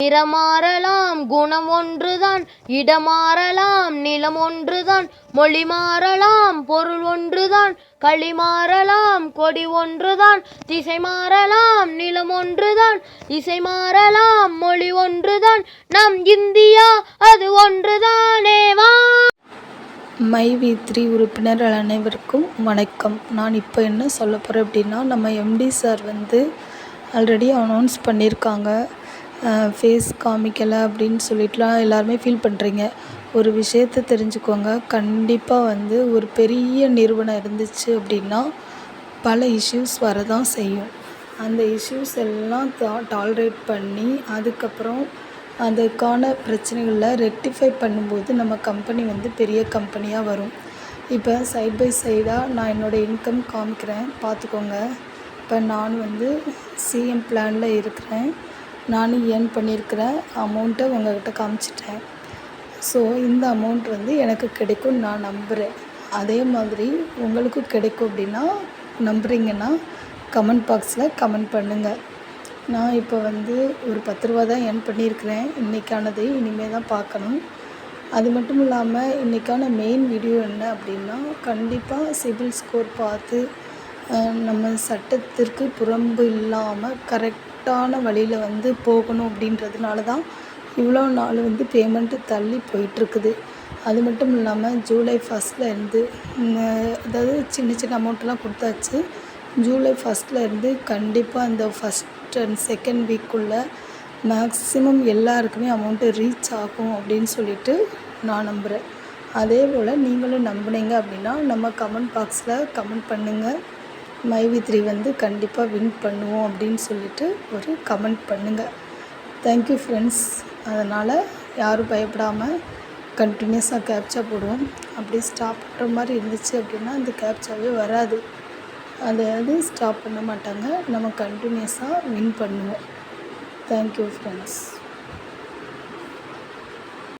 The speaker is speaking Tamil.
நிறமாறலாம் குணம் ஒன்றுதான் இடமாறலாம் நிலம் ஒன்றுதான் மொழி மாறலாம் பொருள் ஒன்றுதான் களி மாறலாம் கொடி ஒன்றுதான் திசை மாறலாம் நிலம் ஒன்றுதான் இசை மாறலாம் மொழி ஒன்றுதான் நம் இந்தியா அது ஒன்றுதானே வா! மை வி த்ரீ உறுப்பினர்கள் அனைவருக்கும் வணக்கம். நான் இப்போ என்ன சொல்ல போகிறேன் அப்படின்னா நம்ம எம்டி சார் வந்து ஆல்ரெடி அனௌன்ஸ் பண்ணியிருக்காங்க. ஃபேஸ் காமிக்கலை அப்படின்னு சொல்லிட்டுலாம் எல்லாருமே ஃபீல் பண்ணுறீங்க ஒரு விஷயத்த தெரிஞ்சுக்கோங்க. கண்டிப்பாக வந்து ஒரு பெரிய நிறுவனம் இருந்துச்சு அப்படின்னா பல இஷ்யூஸ் வரதான் செய்யும். அந்த இஷ்யூஸ் எல்லாம் டா டால்ரேட் பண்ணி அதுக்கப்புறம் அதுக்கான பிரச்சனைகளை ரெக்டிஃபை பண்ணும்போது நம்ம கம்பெனி வந்து பெரிய கம்பெனியாக வரும். இப்போ சைட் பை சைடாக நான் என்னோடய இன்கம் காமிக்கிறேன். பார்த்துக்கோங்க. இப்போ நான் வந்து சிஎம் பிளானில் இருக்கிறேன். நானும் ஏர்ன் பண்ணியிருக்கிற அமௌண்ட்டை உங்கள்கிட்ட காமிச்சிட்டேன். ஸோ இந்த அமௌண்ட் வந்து எனக்கு கிடைக்கும் நான் நம்புகிறேன் அதே மாதிரி உங்களுக்கும் கிடைக்கும் அப்படின்னா நம்புகிறீங்கன்னா கமெண்ட் பாக்ஸில் கமெண்ட் பண்ணுங்கள் நான் இப்போ வந்து ஒரு பத்து ரூபா தான் ஏர்ன் பண்ணியிருக்கிறேன். இன்றைக்கானது இனிமேல் தான் பார்க்கணும். அது மட்டும் இல்லாமல் இன்றைக்கான மெயின் வீடியோ என்ன அப்படின்னா கண்டிப்பாக சிபில் ஸ்கோர் பார்த்து நம்ம சட்டத்திற்கு புறம்பு இல்லாமல் கரெக்ட் கரெக்டான வழியில் வந்து போகணும் அப்படின்றதுனால தான் இவ்வளோ நாள் வந்து பேமெண்ட்டு தள்ளி போயிட்டுருக்குது. அது மட்டும் இல்லாமல் ஜூலை ஃபஸ்ட்லேருந்து இருந்து அதாவது சின்ன சின்ன அமௌண்ட்லாம் கொடுத்தாச்சு. ஜூலை ஃபஸ்ட்லேருந்து இருந்து கண்டிப்பாக அந்த ஃபஸ்ட் அண்ட் செகண்ட் வீக்குள்ளே மேக்ஸிமம் எல்லாருக்குமே அமௌண்ட்டு ரீச் ஆகும் அப்படின்னு சொல்லிட்டு நான் நம்புகிறேன் அதே போல் நீங்களும் நம்புனீங்க அப்படின்னா நம்ம கமெண்ட் பாக்ஸில் கமெண்ட் பண்ணுங்கள் மைவி த்ரீ வந்து கண்டிப்பாக வின் பண்ணுவோம் அப்படின்னு சொல்லிட்டு ஒரு கமெண்ட் பண்ணுங்கள் தேங்க்யூ ஃப்ரெண்ட்ஸ் அதனால் யாரும் பயப்படாமல் கண்டினியூஸாக கேப்ச்சா போடுவோம். அப்படியே ஸ்டாப் பண்ணுற மாதிரி இருந்துச்சு அப்படின்னா அந்த கேப்ச்சாவே வராது. அதாவது ஸ்டாப் பண்ண மாட்டாங்க. நம்ம கண்டினியூஸாக வின் பண்ணுவோம். Thank you friends